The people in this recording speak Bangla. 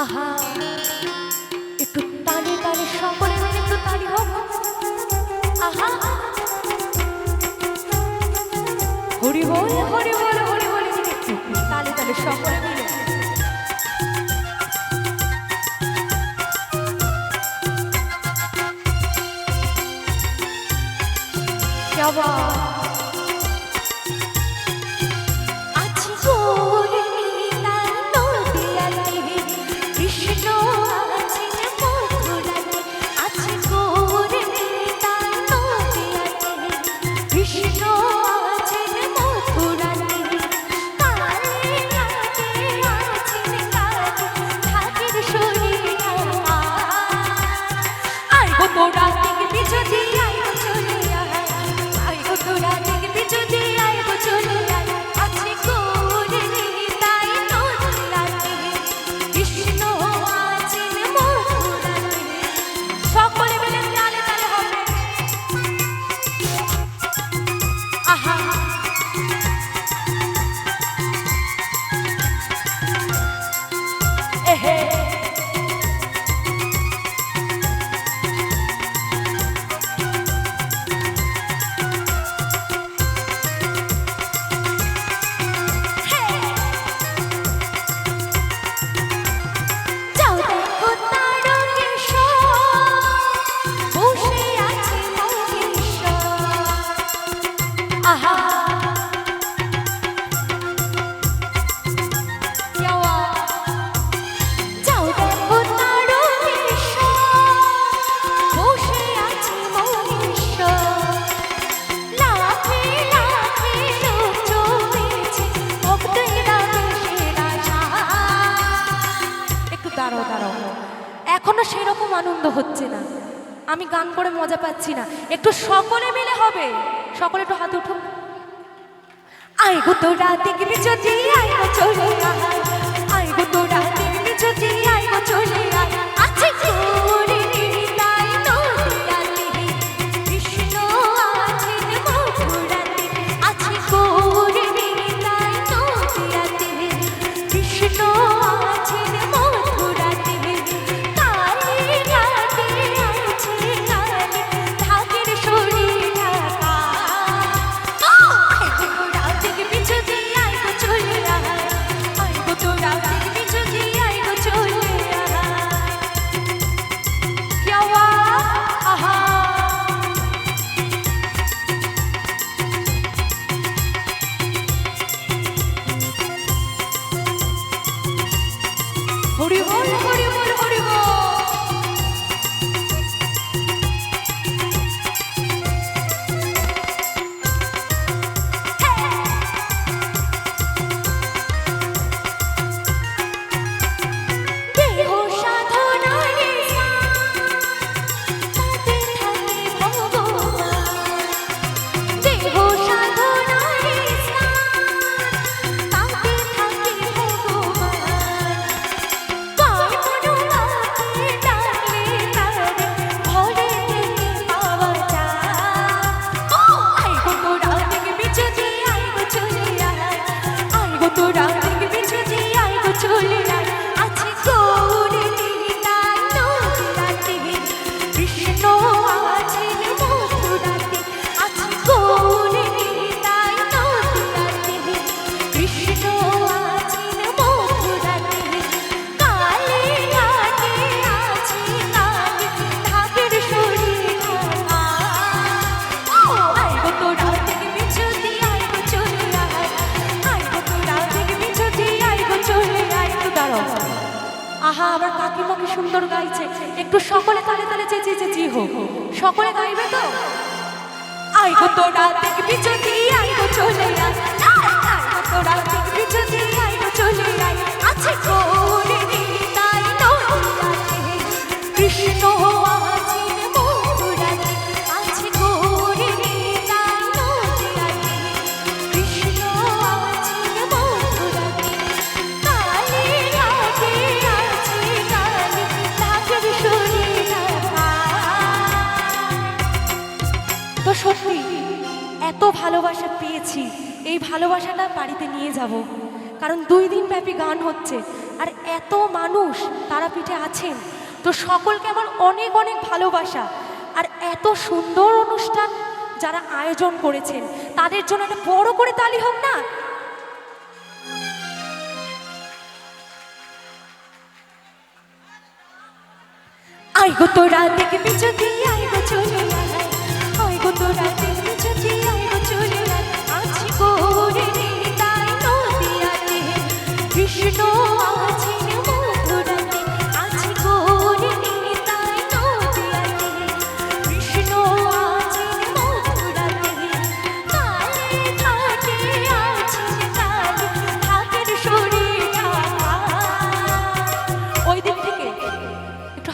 আহা। একটু তালে তালে সকলে মিলে একটু তালি হোক। আহা। হরি বল হরি বল হরি বল তালে তালে সকলে এখনও সেরকম আনন্দ হচ্ছে না। আমি গান করে মজা পাচ্ছি না। একটু সকলে মিলে হবে। সকলে একটু হাত উঠুন। আই গো তোরা দেখবি যদি আই গো চলে আয়। আই গো তোরা দেখবি যদি আই গো চলে আয়। গোরা দেখবে ছুটি আয় গো চলে সুন্দর গাইছে। একটু সকলে তালে তালে চেঁচে চেঁচি হোক। সকলে গাইবে তো? আই গো তোরা দেখবি যদি আই গো চলে আয়। আই গো তোরা দেখবি যদি আই সত্যি এত ভালোবাসা পেয়েছি, এই ভালোবাসাটা বাড়িতে নিয়ে যাব। কারণ দুই দিন ব্যাপী গান হচ্ছে, আর এত মানুষ তারা পিঠে আছেন। তো সকলকে আমার অনেক অনেক ভালোবাসা। আর এত সুন্দর অনুষ্ঠান যারা আয়োজন করেছেন, তাদের জন্য একটা বড় করে তালি হোক না। আইগো তোরা দেখবি যদি কৃষ্ণ আছেন মধুরাতে আছি গোরে নিতাই নদিয়াতে। কৃষ্ণ ওই দিক থেকে একটু